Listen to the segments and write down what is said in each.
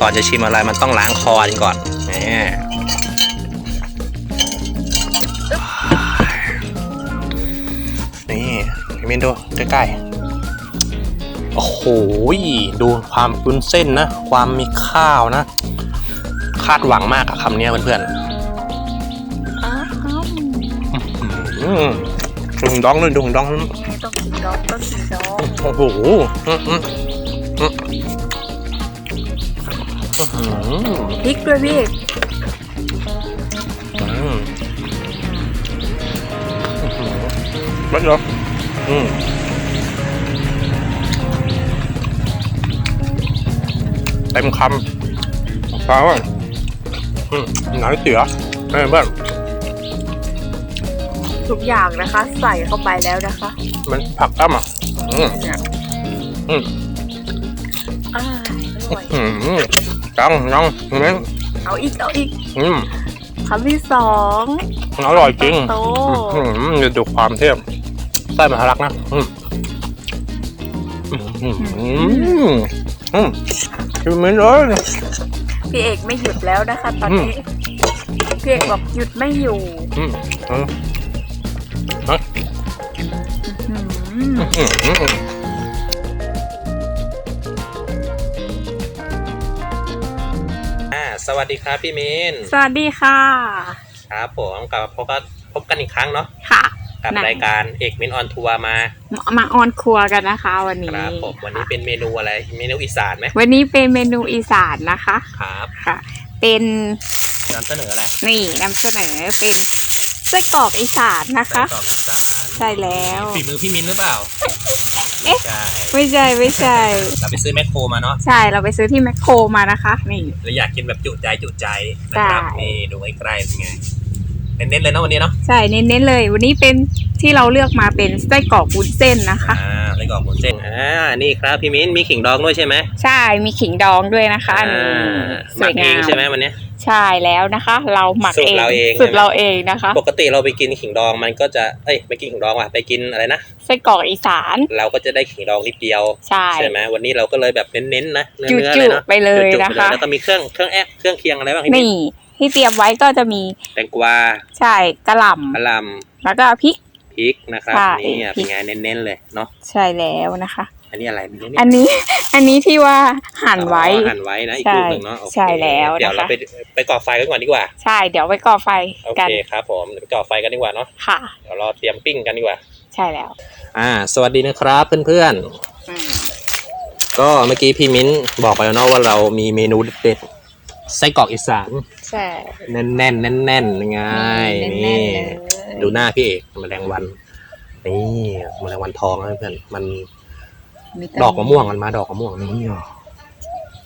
ก่อนจะชิมอะไรมันต้องล้างคอกันก่อนนี่นี่พี่มินดูใกล้ๆ โอ้โห ดูความวุ้นเส้นนะ ความมีข้าวนะ คาดหวังมากกับคำนี้เพื่อนอ้าวๆอืมดุงดองเลยดุงดองต้องกินดอกต้องกินดอกโอ้โห พริกด้วยพี่อืมอื้อหือไม่เหรออืมเต็มคำฟ้าว่าอืมหนังเสือเพื่อนเพื่อนทุกอย่างนะคะ ใส่เข้าไปแล้วนะคะ มันผักตั้มอะอืมเนี่ยอืมอ้ายอร่อยอืม จังน้องเห็นไหมเอาอีกเอาอีกอืมคำที่สองอร่อยจริงโตอืมจะดูความเทียมไส้มันทะลักนะอืมอืมอืมอืมอืมคือเหมือนเลยพี่เอกไม่หยุดแล้วนะคะตอนนี้พี่เอกบอกหยุดไม่อยู่อืมอืมอื้อหืออืม สวัสดีครับพี่มินสวัสดีค่ะ ครับผมกลับมาพบกันพบกันอีกครั้งเนาะค่ะ กับไหน รายการเอกมินออนทัวร์มามาออนครัวกันนะคะ วันคนี้รับผมวันนี้เป็นเมนูอะไรเมนูอีสานไหมวันนี้เป็นเมนูอีสานนะคะครับค่ะ เป็นนำเสนออะไรนี่นำเสนอเป็นไส้กรอกอีสานนะคะไส้กรอกอีสานใช่แล้ว ฝีมือพี่มินหรือเปล่า เอ๊ะ ใช่ไม่ใช่ไม่ใช่ เราไปซื้อแมคโครมาเนาะใช่เราไปซื้อที่แมคโครมานะคะ นี่ แล้วอยากกินแบบจุใจจุใจนะครับใช่ นี่ดูใกล้ๆเป็นไง เน้นๆเลยเนาะวันนี้เนาะใช่เน้นๆเลย วันนี้เป็นที่เราเลือกมาเป็นไส้กรอกวุ้นเส้นนะคะ อ่าไส้กรอกหมูเส้นอ่านี่ครับพี่มินมีขิงดองด้วยใช่ไหมใช่มีขิงดองด้วยนะคะนี่อ่าหสมัวกยเองงามใช่ไหมวันนี้ ใช่แล้วนะคะ เราหมักสูตเอรงเราเองสูตรใช่ไหมเราเองนะคะ ปกติเราไปกินขิงดองมันก็จะเอ้ยไม่กินขิงดองว่ะไปกินอะไรนะไส้กรอกอีสานเราก็จะได้ขิงดองนิดเดียวใช่ ใช่ไหมวันนี้เราก็เลยแบบเน้นๆนะเนื้อจุเนื้อจุเลยเนาะไปเลยจุๆนะไปคะ แล้วก็มีเครื่องเครื่องแอบเครื่องเคียงอะไรบ้างพี่มินนี่ ที่เตรียมไว้ก็จะมีแตงกวาใช่กระหล่กะหล่ำแล้วก็พริกำพริกนะครับใช่นี่อะพริเป็นก ไงเน้นๆเลยเนาะใช่แล้วนะคะ อันนี้อะไรไม่รู้เนี่ยอันนี้ อันนี้ที่ว่าหั่นไว้ อ๋อหั่นไว้นะอีกใช่ลูกหนึ่งเนาะโอเคใช่แล้วเดี๋ยวนะคะเราไปไปก่อไฟกันก่อนดีกว่าใช่เดี๋ยวไปก่อไฟโอกันเคครับผมเดี๋ยวไปก่อไฟกันดีกว่าเนาะค่ะ เดี๋ยวรอเตรียมปิ้งกันดีกว่า ใช่แล้วอ่า สวัสดีนะครับเพื่อนอืมๆก็เมื่อกี้พี่มิ้นบอกไปแล้วเนาะว่าเรามีเมนูเด็ดๆ ไส้กรอกอีสานใช่ แน่นๆแน่นๆยังไงแน่นี่นๆเลย ดูหน้าพี่เอกแมลงวันนี่แมลงวันทองนะเพื่อนมันมีแต่ดอกมะม่วงมันมาดอกมะม่วงนี่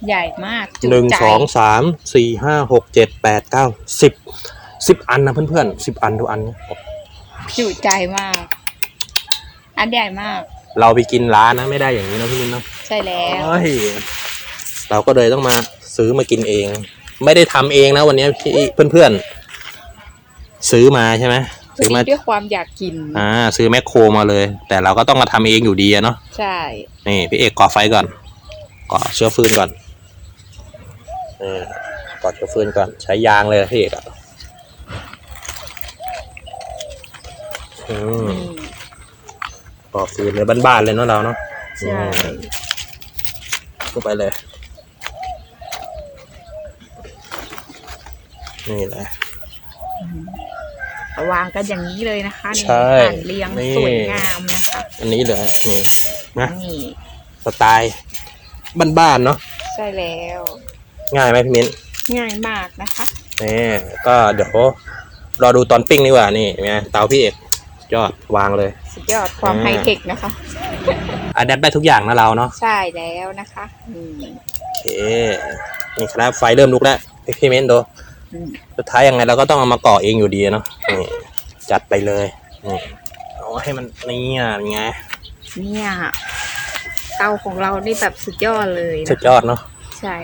ใหญ่มากจุหนึ่งใจสองสามสี่ห้าหกเจ็ดแปดเก้าสิบสิบอันนะเพื่อนๆสิบอันทุกอันเนี่ยจุใจมาก อันใหญ่มาก เราไปกินร้านนะไม่ได้อย่างนี้นะพี่มิ้นเนาะ ใช่แล้ว เฮ้ยเราก็เลยต้องมา ซื้อมากินเอง ไม่ได้ทำเองนะวันนี้พี่เพื่อนๆ ซื้อมาใช่ไหมซื้อมาด้วยความอยากกิน อ่า ซื้อแมคโครมาเลย แต่เราก็ต้องมาทำเองอยู่ดีอะเนาะใช่ นี่พี่เอกก่อไฟก่อนก่อเชื้อฟืนก่อนเออก่อเชื้อฟืนก่อนใช้ยางเลยนะพี่เอกอะอืมนี่ก่อฟืนเลยบ้านๆเลยเนาะเราเนาะใช่เข้าไปเลย นี่แหละวางกันอย่างนี้เลยนะคะนี่ใช่หั่นเรียงนี่ สวยงามนะคะอันนี้เลยนี่นะนี่สไตล์บ้านๆเนาะใช่แล้ว ง่ายไหมพี่มิ้นง่ายมากนะคะ นี่ก็เดี๋ยวรอดูตอนปิ้งดีกว่านี่เห็นไหมเตาพี่เอกยอดวางเลย สุดยอดความอ่า ไฮเทคนะคะ อัดแอปได้ทุกอย่างนะเราเนาะใช่แล้วนะคะอืมโอเคนี่ครับไฟเริ่มลุกแล้วพี่พี่มิ้นดูอืม สุดท้ายยังไงเราก็ต้องเอามาก่อเองอยู่ดีเนาะนี่จัดไปเลยนี่เอาให้มันนี่อะเป็นไงเนี่ยเตาของเรานี่แบบสุดยอดเลยสุนะดยอดเนาะใช่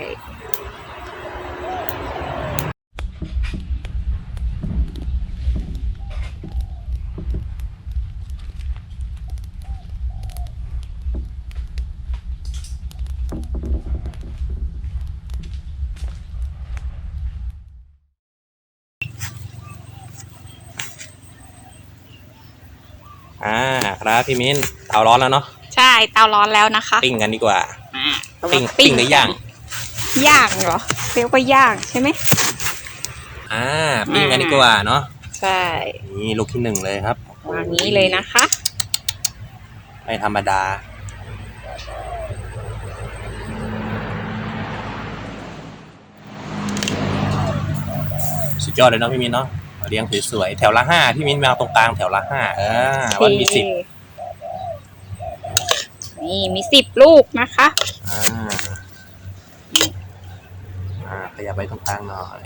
อ่าครับพี่มิ้นเตาร้อนแล้วเนาะใช่เตาร้อนแล้วนะคะปิ้งกันดีกว่าอ่าปิ้งปิ้งหรือย่างย่างเหรอเรียกว่าย่างใช่ไหมอ่าปิ้งกันดีกว่าเนาะใช่นี่ลูกที่หนึ่งเลยครับวางนี้เลยนะคะ ไม่ธรรมดาสุดยอดเลยเนาะพี่มิ้นเนาะ เรียงสวยๆแถวละห้าพี่มิ้นมาตรงกลางแถวละห้าเออวันมีสิบนี่มีสิบลูกนะคะอ่าอ่าขยับไปตรงกลางหน่อย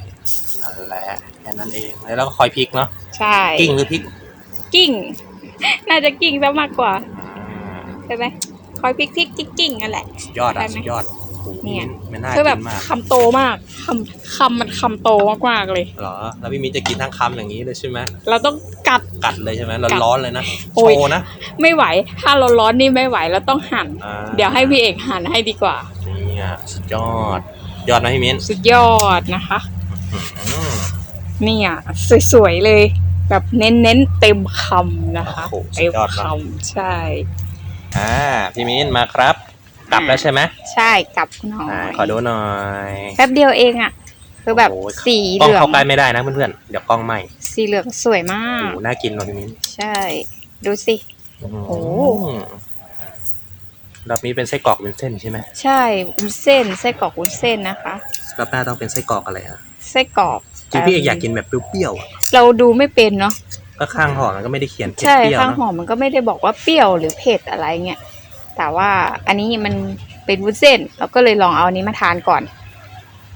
นั่นแหละแค่นั้นเองแล้วเราก็คอยพลิกเนาะใช่กิ้งหรือพลิกกิ้งน่าจะกิ้งซะมากกว่าอ่าใช่ไหมคอยพลิกพลิกกิ้งกิ้งนั่นแหละสุดยอดได้อะไหมสุดยอดโอ้โห เนี่ยไม่น่าคือแบกิบนมากคำโตมากคำคำมันคำโตมากๆเลย เหรอ แล้วพี่มิ้นจะกินทั้งคำอย่างนี้เลยใช่ไหมเราต้องกัด กัดเลยใช่ไหมกัดร้อนๆเลยนะโอ้โชย ว์นะไม่ไหว ถ้าเราร้อนนี่ไม่ไหวเราต้องหั่น อ่าเดี๋ยวให้พี่เอกหั่นให้ดีกว่า นี่อะสุดยอด ยอดนะพี่มิ้นสุดยอดนะคะ อืม เนี่ยสวยๆเลย แบบเน้นๆเต็มคำนะคะโอ้โหสุเต็ดมยอดคมากำใช่ อ่าพี่มิ้นมาครับ กลับแล้วใช่ไหมใช่กลับหน่ออ่ายขอดูหน่อยแป๊บเดียวเองอะ คือแบบโอ้โหสีกล้องเหลืองเข้าใกล้ไม่ได้นะเพื่อนๆเดี๋ยวกล้องไหมสีเหลืองสวยมาโอ้ก โหน่ากินเลยพี่มิ้นใช่ ดูสิ โอ้โหรอบนี้เป็นไส้กรอกเป็นเส้นใช่ไหมใช่วุ้นเส้นไส้กรอกวุ้นเส้นนะคะ รอบหน้าต้องเป็นไส้กรอกอะไรฮะไส้กรอกจริงพี่เอกอยากกินแบบเปรี้ยวๆอะเราดูไม่เป็นเนาะก็ข้างห่อมันก็ไม่ได้เขียนเผ็ดใช่เปรี้ยวข้างเนหอะอมมันก็ไม่ได้บอกว่าเปรี้ยวหรือเผ็ดอะไรเงี้ย แต่ว่าอันนี้มันเป็นวุ้นเส้น เราก็เลยลองเอาอันนี้มาทานก่อน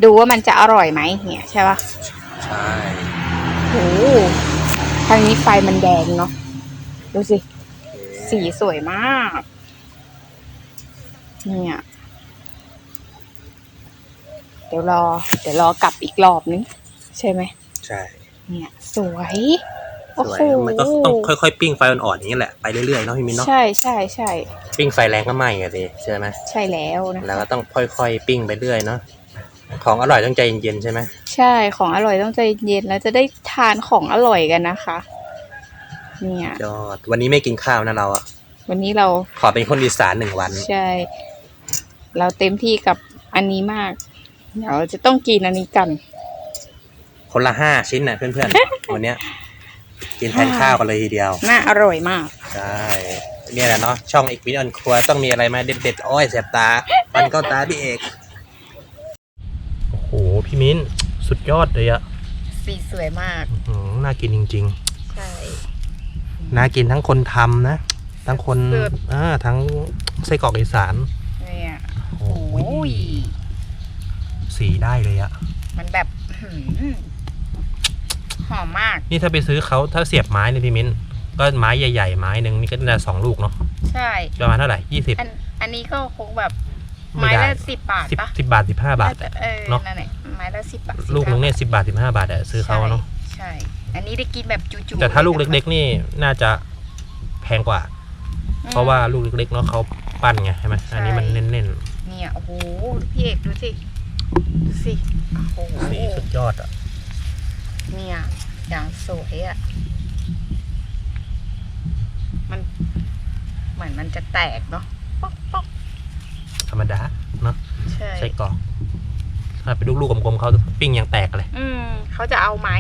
ดูว่ามันจะอร่อยไหมเนี่ยใช่ปะใช่โอ้โหทางนี้ไฟมันแดงเนาะดูสิ สีสวยมาก เนี่ย เดี๋ยวรอ เดี๋ยวรอกลับอีกรอบนึง ใช่ไหม ใช่ เนี่ย สวย โอ้สวโหยมันก็ต้องค่อยๆ ปิ้งไฟอ่อนๆอย่างนี้แหละไปเรื่อยๆเนาะพี่มิ้นเนาะใช่ใช่ใช่ปิ้งไฟแรงก็ไหม้อะสิใช่ไหมใช่แล้วนะแล้วคะก็ต้องค่อยๆ ปิ้งไปเรื่อยเนาะของอร่อยต้องใจเย็นๆใช่ไหมใช่ของอร่อยต้องใจเย็นแล้วจะได้ทานของอร่อยกันนะคะ เนี่ย ยอดวันนี้ไม่กินข้าวนะเราอะวันนี้เราขอเป็นคนอีสานหนึ่งวัน ใช่ เราเต็มที่กับอันนี้มาก เดี๋ยวจะต้องกินอันนี้กัน คนละห้าชิ้นนะเพื่อนๆ วันเนี้ย กินแทนข้าวกันเลยทีเดียว น่าอร่อยมาก ใช่เนี่ยแหละเนาะช่องอีกวิดีโอครัวต้องมีอะไรมาเด็ดๆ โอ้ยเสียบตาฟันเข้าตาพี่เอก โอ้โห พี่มิ้น สุดยอดเลยอะสีสวยมากอื้อหือน่ากินจริง ใช่ ๆ น่ากินทั้งคนทำนะ ทั้งคนสุด อ่าทั้งไส้กรอกอีสานเนี่ยโอ้โอ้ยสีได้เลยอะมันแบบหืม หอมมาก นี่ถ้าไปซื้อเขาถ้าเสียบไม้เนี่ยพี่มิ้น ก็ไม้ใหญ่ๆไม้หนึ่งนี่ก็น่าจะสองลูกเนาะ ใช่ ประมาณเท่าไหร่ยี่สิบอันอันนี้ก็คงแบบไม่ไม้ได้ละสิบบาทสิบปะสิบบาทสิบห้าบาทน่จะเออเนอะนั่นแหละไม้ละสิบบาทลูกนึงเนี่ยสิบาทสิบห้าบาทอะซื้อเขาอะเนาะ ใช่ อันนี้ได้กินแบบจุๆแต่ถ้าลูกเล็ก ๆ นี่น่าจะแพงกว่าๆเพราะว่าลูกเล็กๆเนาะเขาปั้นไงใช่ไหมอันนี้มันเน้นเนี่ยโอ้โหพี่เอกดูสิ ดูสิ โอ้โหๆสีสุดยอดอะ เนี่ยอย่างสวยอะ มันเหมือนมันจะแตกเนาะป๊อกป๊อกธรรมดาเนาะใช่ใส่กรอกถ้าเป็นลูกๆกลมๆเขาปิ้งยังแตกเลย อืมเขาจะเอาไม้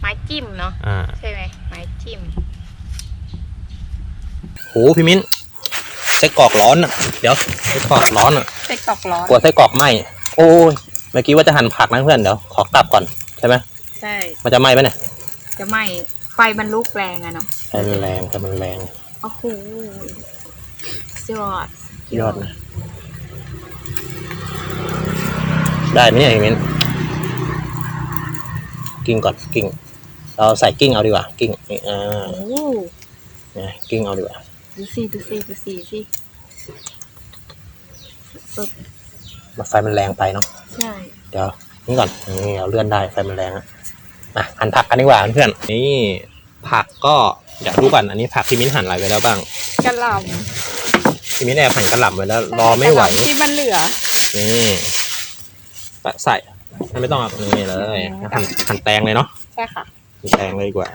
ไม้จิ้มเนาะอ่าใช่ไหมไม้จิ้มโหพี่มิ้นไส้กรอกร้อนอะ เดี๋ยวไส้กรอกร้อนอะไส้กรอกร้อนกลัวไส้กรอกไหมโอ้ยเมื่อกี้ว่าจะหั่นผักนะเพื่อนเดี๋ยวขอกลับก่อนใช่ไหม ใช่ มันจะไหม้ไหมเนี่ยจะไหม่ไฟมันลุกแรงอะเนาะไฟมันแรงไฟมันแรงโอ้โหยอดยอดนะได้ไหมเนี่ยพี่มิ้นกิ้งก่อนกิ้งเราใส่กิ้งเอาดีกว่า กิ้งนี่อ่าโอ้เนี่ยกิ้งเอาดีกว่าดูสิดูสิดูสิสิสุดไฟมันแรงไปเนาะใช่ เดี๋ยว นี่ก่อนนี่เราเลื่อนได้ไฟมันแรงอะมาหั่นผักกันดีกว่าเพื่อนนี่ผักก็เดี๋ยวดูก่อนอันนี้ผักที่มิ้นหั่นอะไรไว้แล้วบ้างกระหล่ที่มิ้นแอบหั่นกระหล่ำไว้แล้วำรอไม่ไหวกะล่ำที่มันเหลือนี่ปะใส่ไม่ต้องเอานี่เลยหั่นหั่นแตงเลยเนาะใช่ค่ะหั่นแตงเลยดีกว่า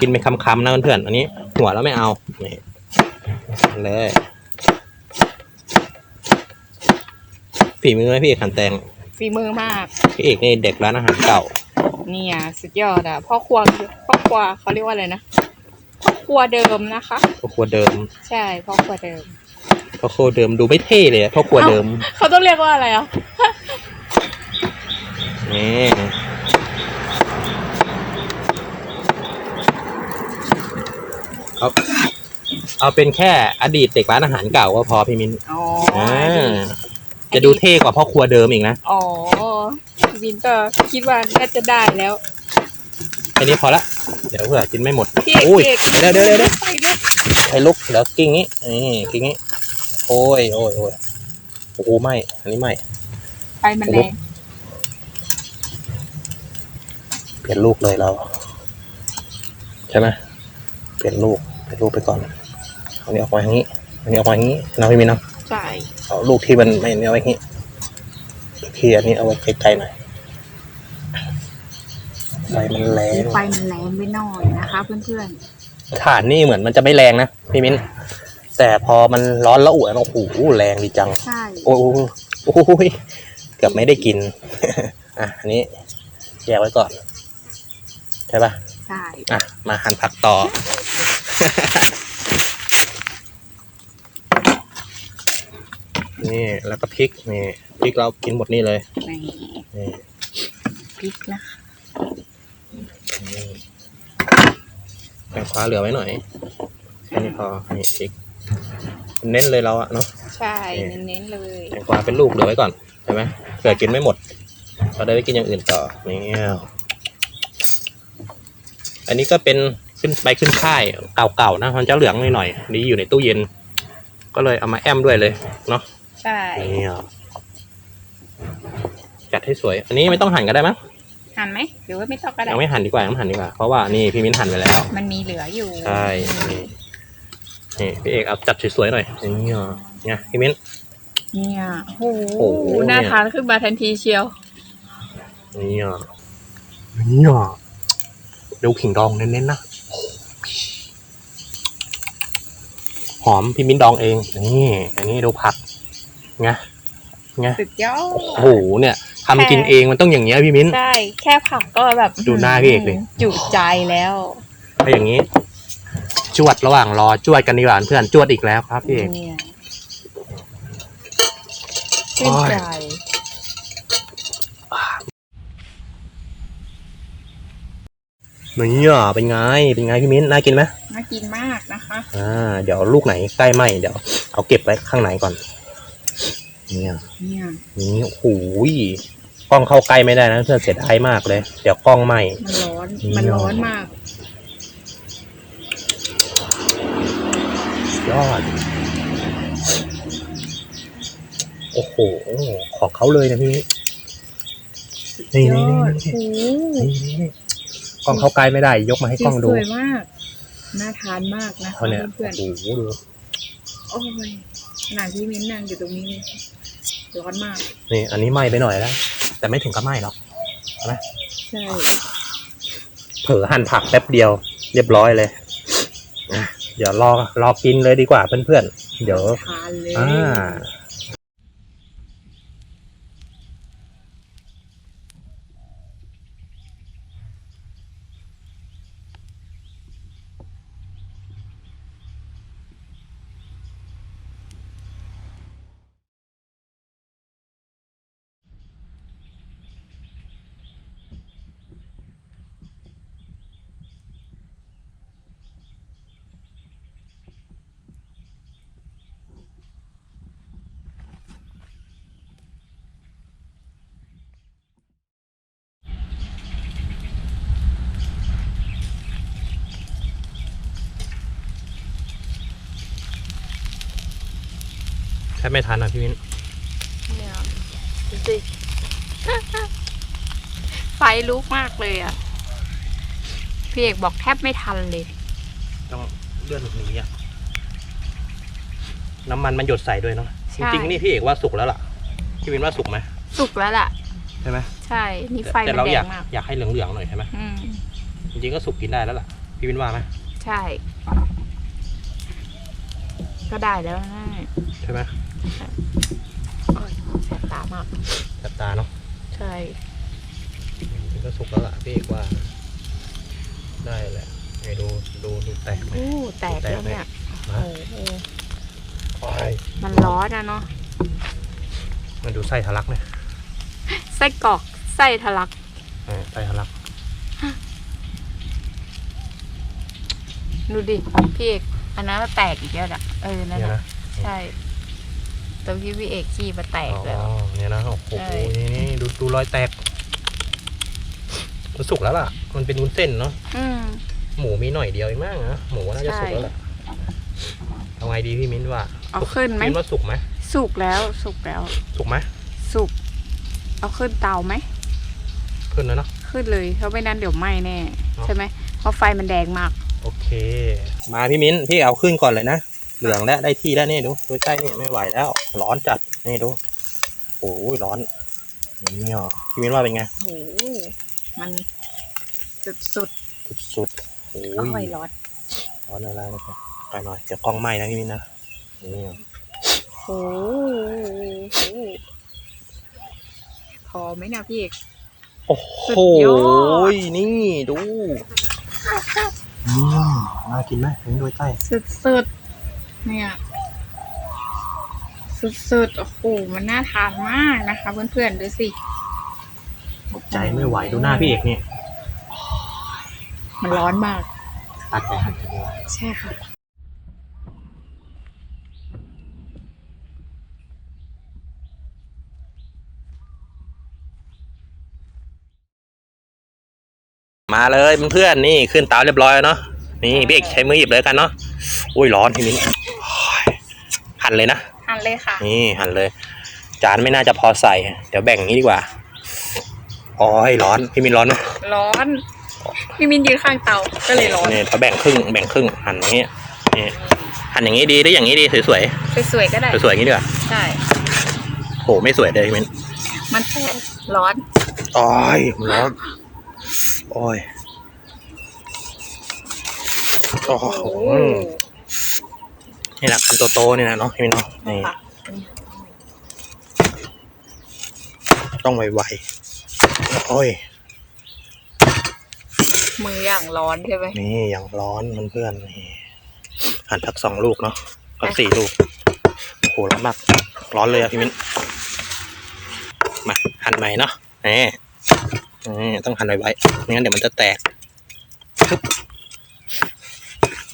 กินเป็นคำๆนะเพื่อนๆอันนี้ หัวแล้วไม่เอานี่เลยฝีมือไหมพี่เอกขันแตง ฝีมือมาก พี่เอกนี่เด็กร้านอาหารเก่า เนี่ยสุดยอดอะพ่อครัวพ่อครัวเขาเรียกว่าอะไรนะพ่อครัวเดิมนะคะ พ่อครัวเดิม ใช่พ่อครัวเดิม พ่อครัวเดิมดูไม่เท่เลยอะพ่อครัวเดิม เขาต้องเรียกว่าอะไรอะนี่เอาเอาเป็นแค่อดีตเด็กร้านอาหารเก่าก็พอพี่มิน อ๋ออ่า จะดูเท่กว่าพ่อครัวเดิมอีกนะ อ๋อวินก็คิดว่าน่าจะได้แล้วแค่นี้พอละ เดี๋ยวเผื่อกินไม่หมดพี่เอกอุ้ยพี่เอกเดี๋ยวเดี๋ยวเดี๋ยวเดี๋ยวไปด้วยไอ้ลุกเดี๋ยวกิ้งงี้นี่กิ้งงี้ โอ้ยโอ้ยโอ้ยโอ้โหไม่อันนี้ไม่ไปมันแรงเปลี่ยนลูกเลยเรา ใช่ไหมเปลี่ยนลูกเปลี่ยนลูกไปก่อนเอานี้ออกมาอย่างนี้อันนี้ออกมาอย่างนี้นะพี่มินเนาะ ใช่เอาลูกที่มันไม่เอาไว้อย่างนี้ที่อันนี้เอาไว้ไกลๆหน่อยไฟมันแรง ไฟมันแรงไปหน่อยนะคะเพื่อนฐานนี่เหมือนมันจะไม่แรงนะพี่มิ้น แต่พอมันร้อนแล้วอุ่นโอ้โหแรงดีจัง ๆ ใช่ โอ้โหโอ้โหเกือบไม่ได้กิน อะ อันนี้แยกไว้ก่อน ใช่ปะใช่ อะ มาหั่นผักต่อ นี่แล้วก็พริกนี่พริกเรากินหมดนี่เลยนี่นี่พริกนะคะนี่แตงฟ้าเหลือไว้หน่อยแค่นี้พอนี่พริก เน้นเลยเราอะเนาะใช่เน้นๆเลยแตงกวาเป็นลูกเหลือไว้ก่อนใช่ไหมเผื่อกินไม่หมดเราได้ไปกินอย่างอื่นต่อนี่อันนี้ก็เป็นขึ้นไปขึ้นค่ายเก่าๆนะมันจะเหลืองหน่อยๆนี่อยู่ในตู้เย็น ก็เลยเอามาแอมด้วยเลยเนาะ ใช่นี่จัดให้สวย อันนี้ไม่ต้องหั่นก็ได้มั้งหั่นไหมหรือว่าไม่ต้องก็ได้ยังไม่หั่นดีกว่ายังไม่หั่นดีกว่า เพราะว่านี่พี่มิ้นหั่นไปแล้ว มันมีเหลืออยู่ ใช่ นี่นี่พี่เอกเอาจัดสวยๆหน่อยนี่เนี่ยพี่มิ้น เนี่ยโอ้โอ้โหโหน่าเนี่ยทานขึ้นมาทันทีเชียว นี่อะนี่อะดูขิงดองเน้นๆนะหอมพี่มิ้นดองเอง นี่ อันนี้ดูผัก ไงไงสุดยอด โอ้โหเนี่ยทำกินเองมันต้องอย่างเงี้ยพี่มิ้น ใช่ แค่ผักก็แบบดูหน้าพี่เอกดิ จุใจแล้วถ้าอย่างนี้ จวดระหว่างรอจวดกันดีกว่าเพื่อนจวดอีกแล้วครับพี่เอก เนี่ยชื่นใจ นี่อะเป็นไง เป็นไงพี่มิ้นน่ากินไหมน่ากินมากนะคะ อ่า เดี๋ยวลูกไหนใกล้ไหมเดี๋ยวเอาเก็บไว้ข้างในก่อน เนี่ยเนี่ยนี่โอ้โหยกล้องเข้าใกล้ไม่ได้นะเพื่อนเสียดายมากเลย เดี๋ยวกล้องไหมมันร้อนนี่มันร้อนมากยอด โอ้โห ของเขาเลยนะพี่นี่ยนี่อนี่ดนี่โอ้โหนี่นี่กล้องเข้าใกล้ไม่ได้ ยกมาให้กล้องดูสวยมากน่าทานมากนะคะเขาเนี่ยเพื่อนโอ้โหดูๆโอ้ยขนาดที่มิ้นนั่งอยู่ตรงนี้เนี่ย ร้อนมาก นี่ อันนี้ไหม้ไปหน่อยแล้ว แต่ไม่ถึงกับไหม้หรอกใช่เผลอหั่นผักแป๊บเดียว เรียบร้อยเลยอะเดี๋ยวรอรอกินเลยดีกว่าเพื่อนๆเดี๋ยวทานเลยอ่า บไม่ทันอะพี่มิ้นเนี่ยดูสิไฟลุกมากเลยอะ พี่เอกบอกแทบไม่ทันเลย ต้องเลื่อนหนีอะ น้ำมันมันหยดใส่ด้วยเนาะใช่จริงๆนี่พี่เอกว่าสุกแล้วล่ะ พี่วินว่าสุกไหมสุกแล้วล่ะ ใช่ไหมใช่ นี่ไฟแต่มันเราแดอยากงมาก อยากให้เหลืองๆหน่อยใช่ไหมอืม จริงๆก็สุกกินได้แล้วล่ะ พี่วินว่าไหมใช่ ก็ได้แล้วนะ ใช่ไหม โอ้ยแสบตามากจับตาเนาะ ใช่มันก็สุกแล้วล่ะพี่เอกว่า ได้แหละไงดูดูดูแตกไหมอู้แตกแล้วเนี่ยนะโอ้โหโอ้ยมันร้อนอะเนาะ มันดูไส้ทะลักเนี่ย ไส้กรอก ไส้ทะลักเออไส้ทะลัก ดูดิ พี่เอก อันนั้นก็แตกอีกแล้วอะเออ นั่นเนี่ยน่ะนะใช่ ตรงที่พี่เอกขี้มาแตกอ๋อแล้วเนี่ยนะโอ้โหใช่นี่นี่ดูดูรอยแตกมันสุกแล้วล่ะ มันเป็นวุ้นเส้นเนาะอืมหมูมีหน่อยเดียวเองมั้งนะหมูว่าน่าจะสุกแล้วแหละเอาไงดีพี่มิ้นว่าเอาขึ้นไหมมิ้นว่าสุกไหมสุกแล้วสุกแล้ว สุกไหมสุก เอาขึ้นเตาไหมขึ้นแล้วเนาะขึ้นเลยเพราะไม่นั้นเดี๋ยวไหม้แน่เนอะใช่ไหมเพราะไฟมันแดงมาก โอเค มาพี่มิ้นพี่เอาขึ้นก่อนเลยนะ เหลืองแล้วได้ที่แล้วนี่ดูดูใกล้นี่ไม่ไหวแล้ว ร้อนจัดนี่ดูโอ้ยร้อนนี่อะพี่มิ้นว่าเป็นไงโอ้โหมันสุดสุดสุดๆโอ้ๆอ้อยยร้อนร้อนอะไรนะครับไปหน่อยเดี๋ยวกล้องไหม้นะพี่มิ้นนะนี่อะโอ้โหพอไหมนะพี่เอกโอ้สุโหดยอดนี่ดูอืมน่ากินไหมมิ้นดูใกล้สุดสุดๆ เนี่ยสุดสุดๆ โอ้โห มันน่าทานมากนะคะ เพื่อนๆ ดูสิอดใจไม่ไหวดูหน้าพี่เอกเนี่ย มันร้อนมาก ตัดแต่หั่นกันดีกว่าใช่ค่ะ มาเลยเพื่อนๆนี่ขึ้นเตาเรียบร้อยแล้วเนาะ นี่พี่เอกใช้มือหยิบเลยกันเนาะ อุ้ยร้อนพี่มิ้นโอ้ย หั่นเลยนะทานเลยค่ะ นี่หั่นเลย จานไม่น่าจะพอใส่ เดี๋ยวแบ่งนี้ดีกว่าโอ้ยร้อนพี่มิ้นร้อนไหมร้อนพี่มินยืนข้างเตาก็เลยร้อนนี่ถ้าแบ่งครึ่งแบ่งครึ่งหั่นอย่างนี้นี่หั่นอย่างนี้ดีได้อย่างนี้ดีสวยสวยๆก็ได้ๆสวยๆอย่างนี้ดีกว่าใช่โหไม่สวยเลยพี่มิ้นมันแค่ร้อนโอ้ยมันร้อนโอ้ยโอ้โห นี่แหละคันโตๆนี่นะเนาะพี่มิ้นเนาะนี่ค่ะต้องไวๆโอ้ยมืออย่างร้อนใช่ไหมนี่อย่างร้อนมันเพื่อนๆนี่หั่นทักสองลูกเนาะทักสี่ลูกโอ้โหร้อนมาก ร้อนเลยอะพี่มิ้นมาหั่นใหม่เนาะนี่นี่ต้องหั่นไว้ๆไม่งั้นเดี๋ยวมันจะแตกเ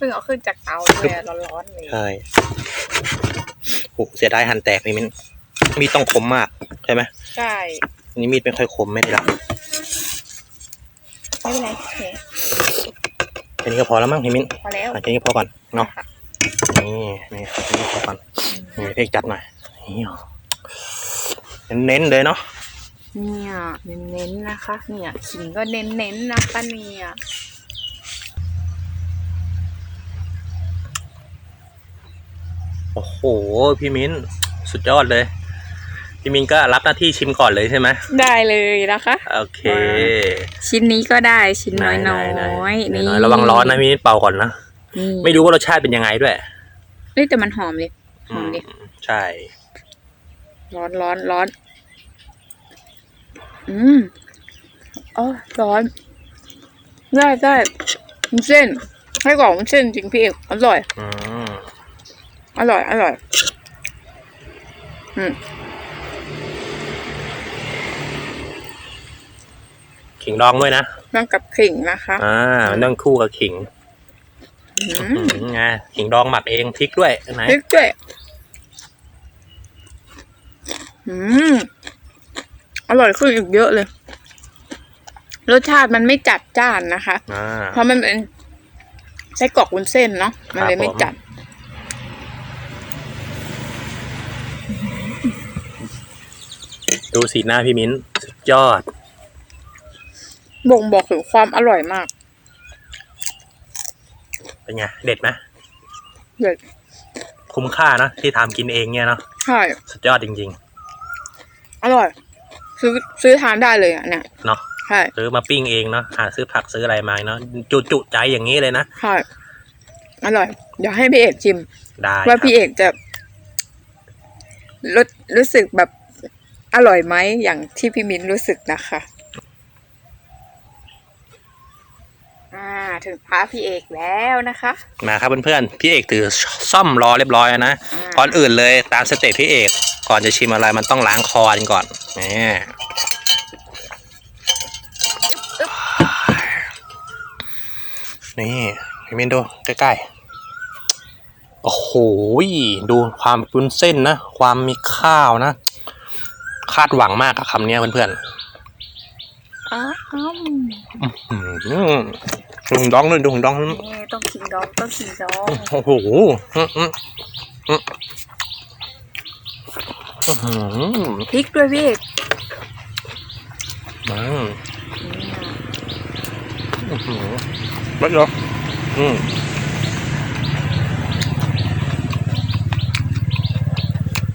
พิ่งเอาขึ้นจากเตาเลยอะร้อนๆเลยใช่โอ้โหเสียดายหั่นแตกพี่มิ้นมีดต้องคมมากใช่ไหมใช่อันนี้มีดไม่ค่อยคมไม่ได้ละไม่เป็นไรโอเคแค่นี้ก็พอแล้วมั้งพี่มิ้นพอแล้วอะแค่นี้ก็พอก่อนเนาะค่ะนี่นี่แค่นี้พอก่อนนี่เพกจัดหน่อยนี่เน้นๆเลยเนาะเนี่ยเน้นๆนะคะ เนี่ยขิงก็เน้นๆนะคะเนี่ย โอ้โห พี่มิ้น สุดยอดเลย พี่มิ้นก็รับหน้าที่ชิมก่อนเลยใช่ไหมได้เลยนะคะโอเคชิ้นนี้ก็ได้ชิ้นน้อยไหน้ไหอยไหอยระวังร้อนนะพี่มิ้นเป่าก่อนนะนี่ไม่รู้ว่ารสชาติเป็นยังไงด้วยเฮ้ยแต่มันหอมเลยหอมดิใช่ ร้อนร้อนร้อน อืมอ๋อร้อน ได้ได้วุ้นเส้นให้กรอกวุ้นเส้นจริงพี่เอกอร่อย อืม อร่อย อร่อย อืมขิงดองด้วยนะนั่งกับขิงนะคะอ่ามันต้องคู่กับขิงอือืมมไงขิงดองหมักเองพริกด้วยไหนพริกด้วยอืมอร่อยขึ้นอีกเยอะเลย รสชาติมันไม่จัดจ้านนะคะอ่าเพราะมันเป็นไส้กรอกวุ้นเส้นเนาะมันเลยไม่ครับผมจัด ดูสีหน้าพี่มิ้นสุดยอด บ่งบอกถึงความอร่อยมาก เป็นไง เด็ดไหมเด็ด คุ้มค่านะที่ทำกินเองเนี่ยเนาะใช่ สุดยอดจริง อร่อย ซื้อซื้อทานได้เลยอะเนี่ยๆ เนาะใช่ช่ซื้อมาปิ้งเองเนาะหาซื้อผักซื้ออะไรมาเนาะจุจุใจอย่างนี้เลยนะ ใช่อร่อย เดี๋ยวให้พี่เอกชิม ได้ว่าครับพี่เอกจะรู้รู้สึกแบบ อร่อยไหมอย่างที่พี่มิ้นรู้สึกนะคะอ่าถึงพาพี่เอกแล้วนะคะ มาครับเพื่อนๆพี่เอกถือซ่อมรอเรียบร้อยแล้วนะอ่าก่อนอื่นเลยตามสเต็ปพี่เอก ก่อนจะชิมอะไรมันต้องล้างคอกันก่อนนี่นี่พี่มินดูใกล้ๆ โอ้โหดูความปุ้นเส้นนะ ความมีข้าวนะ คาดหวังมากกับคำเนี้ยเพื่อนอ้าวอ้าวๆอื้อหือดูหงดองเลยดูหงดองนี่ต้องขิงดองต้องขิงดองโอ้โหอื้อหืออื้ออื้อหือพริกด้วยพี่เอกอืมอื้อหือไม่เยอะอืม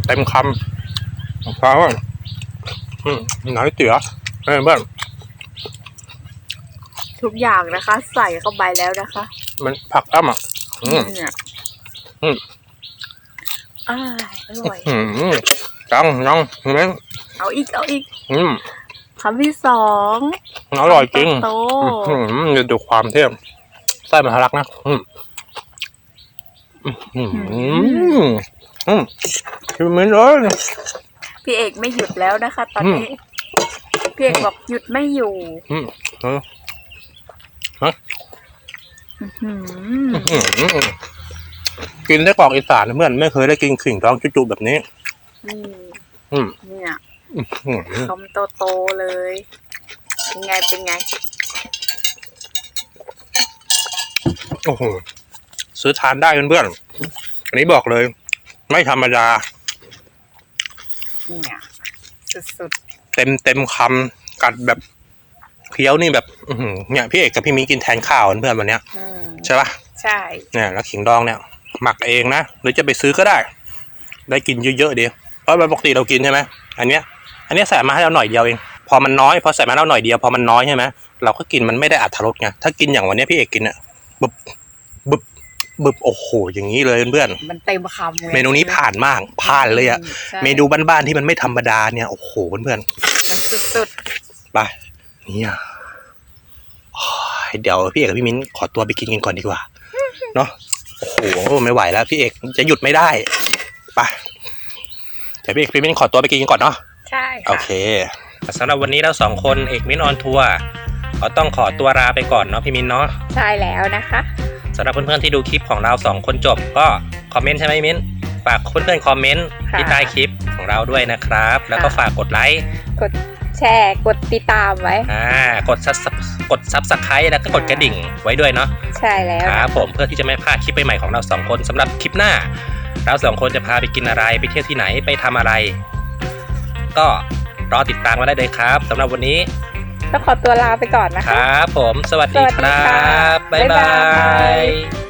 เต็มคำฟ้าว่าอืมไหนเตี๋ยเฮ้ยเพื่อนทุกอย่างนะคะ ใส่เข้าไปแล้วนะคะ มันผักอ้ำอะอืมเนี่ยอืมอ่าอร่อยอืมจังยังเห็นไหมเอาอีกเอาอีก อืมคำที่สองอร่อยจริงโตอืมเดี๋ยวดูความเทียมไส้มันทะลักนะอืมอืมอืมอืมคือไม่เลยๆ พี่เอกไม่หยุดแล้วนะคะ ตอนนี้ พี่เอกบอกหยุดไม่อยู่อืมเอออื้อหืออืมกินได้กรอกอีสานเพื่อนไม่เคยได้กินขิงร้องจุๆแบบนี้นี่อืมเนี่ยอืมคำโตๆเลย เป็นไงเป็นไง โอ้โหซื้อทานได้เพื่อนๆอันนี้บอกเลย ไม่ธรรมดา เนี่ยสุดเต็มเต็มคำกัดแบบเคี้ยวนี่แบบ อื้อหือเนี่ยพี่เอกกับพี่มีกินแทนข้าวเพื่อนๆวันเนี้ยๆอืมใช่ปะใช่ เนี่ยแล้วขิงดองเนี่ยหมักเองนะหรือจะไปซื้อก็ได้ ได้กินเยอะๆดีเพราะปกติเรากินใช่ไหมอันเนี้ย อันเนี้ยใส่มาให้เราหน่อยเดียวเอง พอมันน้อยพอใส่มาให้เราหน่อยเดียวพอมันน้อยใช่ไหมเราก็กินมันไม่ได้อัตรสไงถ้ากินอย่างวันเนี้ยพี่เอกกินอะบึบบึบ บึบโอ้โห อย่างนี้เลยเพื่อนมันเต็มคำเลยเมนูนี้ผ่านมากผ่านเลยอะใช่เมนูบ้านๆที่มันไม่ธรรมดาเนี่ยโอ้โหเพื่อนมันสุดๆไปเนี่ยโอ้ยเดี๋ยวพี่เอกกับพี่มิ้นขอตัวไปกินกันก่อนดีกว่าเนาะโอ้โหไม่ไหวแล้วพี่เอกจะหยุดไม่ได้ไปเดี๋ยวพี่เอกพี่มิ้นขอตัวไปกินกันก่อนเนาะ ๆใช่โอค่ะ เคสำหรับวันนี้เราสองคนเอกมิ้นออนทัวร์ก็ต้องขอตัวลาไปก่อนเนาะพี่มิ้นเนาะใช่แล้วนะคะ สำหรับเพื่อนๆที่ดูคลิปของเราสองคนจบก็คอมเมนต์ใช่ไหมมิ้นฝากเพื่อนๆคอมเมนต์ค่ะที่ใต้คลิปของเราด้วยนะครับ แล้วก็ค่ะฝากกดไลค์กดแชร์กดติดตามไว้อ่ากดซับกดซับสไครต์แล้วก็กดกระดิ่งไว้ด้วยเนาะใช่แล้วครับผมเพื่อที่จะไม่พลาดคลิปใหม่ๆของเราสองคนสำหรับคลิปหน้า เราสองคนจะพาไปกินอะไรไปเที่ยวที่ไหนไปทำอะไร ก็รอติดตามมาได้เลยครับสำหรับวันนี้ ต้องขอตัวลาไปก่อนนะคคะ รับผมสวัสดีสวัสคดีรัค่ะบ บ๊ายบ๊ายบาบายย